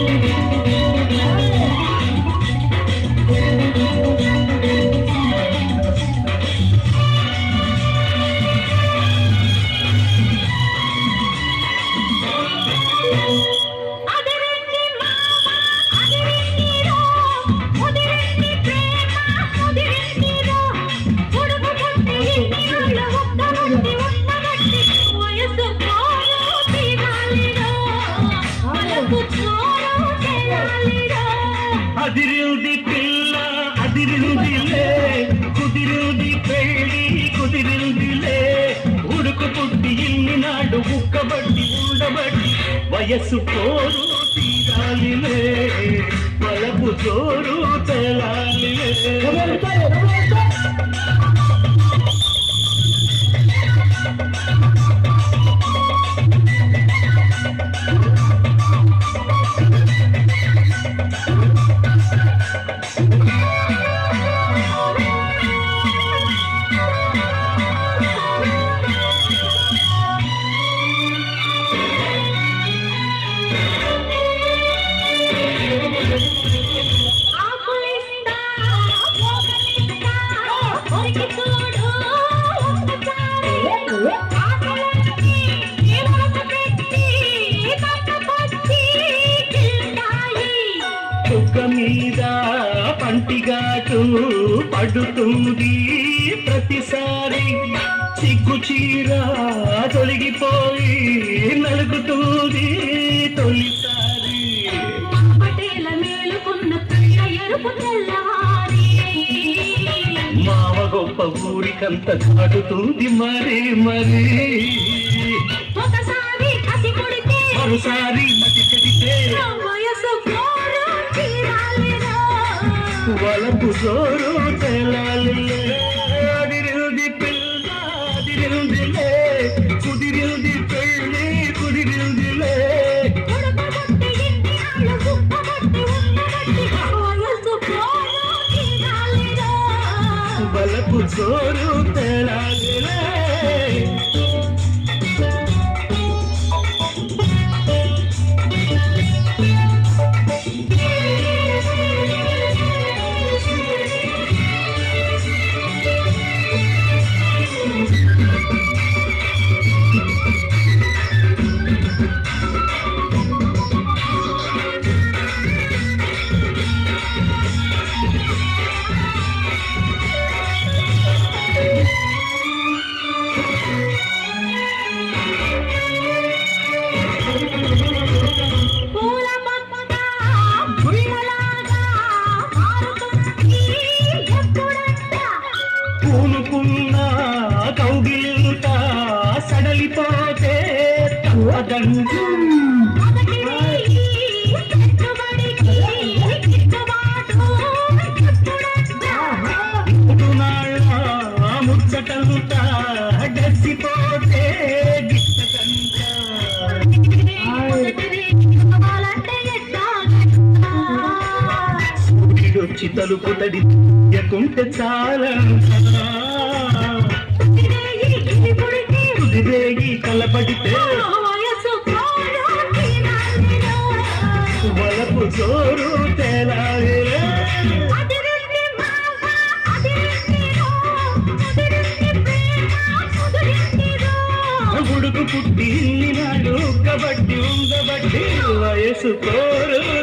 అదిరింది అదిరింది పిల్ల అదిరిందిలే. కుదిరింది పెళ్ళి కుదిరిందిలే. ఉడుకు పుట్టి ఇన్ని నాడు ఉక్కబట్టి ఉండబట్టి. వయస్సు పోరు తీరాలిలే. వలపు చోరు తెలాలిలే. పడుతుంది. ప్రతిసారి సిగ్గు చీర తొలగిపోయి నలుగుతుంది. తొలిసారి మావ గొప్ప ఊరికంత దాటుతుంది మరి మరి. ఒకసారి మరోసారి మతి చెడితే వలపు సోరు తెలాలి. అదిరింది పిల్ల అదిరిందిలే. కుదిరింది పెళ్ళి కుదిరిందిలే. ఉడకబట్టి ఇంటి ఆళ్ళు పూనుకున్నా కౌగిలింత సడలిపోతే తప్పదంటూ సూర్యుడొచ్చి తలుపు తడి తీయకుంటే చాలంట కుదిరేగి కలపడితే వలపు జోరు తేలాలిలే ఉడుకు పుట్టి నాడు కబడ్డీ ఉండబట్టి వయసు కోరు.